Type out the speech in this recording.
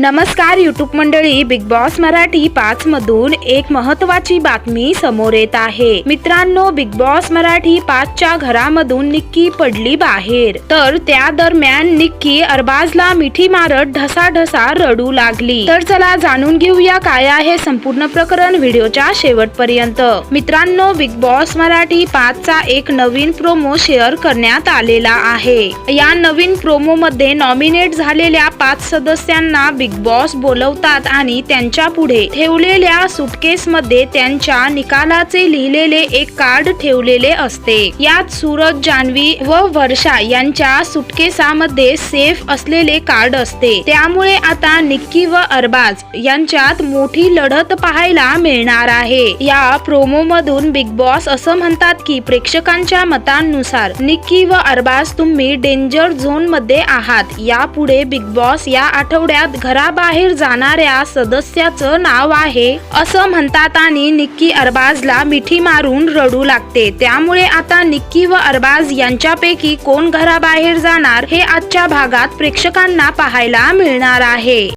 नमस्कार यूट्यूब मंडळी big boss Marathi पाच मधून एक महत्वाची बातमी समोर येत आहे. मित्रांनो बिग बॉस मराठी पाचच्या घरामधून निक्की पडली बाहेर. तर त्या दरम्यान निक्की अरबाजला मिठी मारत ढसाढसा रडू लागली. तर चला जाणून घेऊया काय आहे संपूर्ण प्रकरण व्हिडिओच्या शेवटपर्यंत. मित्रांनो बिग बॉस मराठी पाचचा एक नवीन प्रोमो शेअर करण्यात आलेला आहे. या नवीन प्रोमो मध्ये नॉमिनेट झालेल्या पाच सदस्यांना बिग बॉस बोलवतात आणि त्यांच्या पुढे ठेवलेल्या सुटकेस मध्ये त्यांच्या निकालाचे लिहिलेले एक कार्ड ठेवलेले असते. यात सूरज जान्हवी व वर्षा यांच्या सुटकेसामध्ये सेफ असलेले कार्ड असते. त्यामुळे आता निक्की व अरबाज यांच्यात मोठी लढत पाहायला मिळणार आहे. या प्रोमो मधून बिग बॉस असं म्हणतात की प्रेक्षकांच्या मतांनुसार निक्की व अरबाज तुम्ही डेंजर झोनमध्ये आहात. यापुढे बिग बॉस या आठवड्यात घराबाहेर जाणाऱ्या सदस्याचं नाव आहे. असं म्हणतात आणि निक्की अरबाजला मिठी मारून रडू लागते. त्यामुळे आता निक्की व अरबाज यांच्यापैकी कोण घराबाहेर जाणार हे आजच्या भागात प्रेक्षकांना पाहायला मिळणार आहे.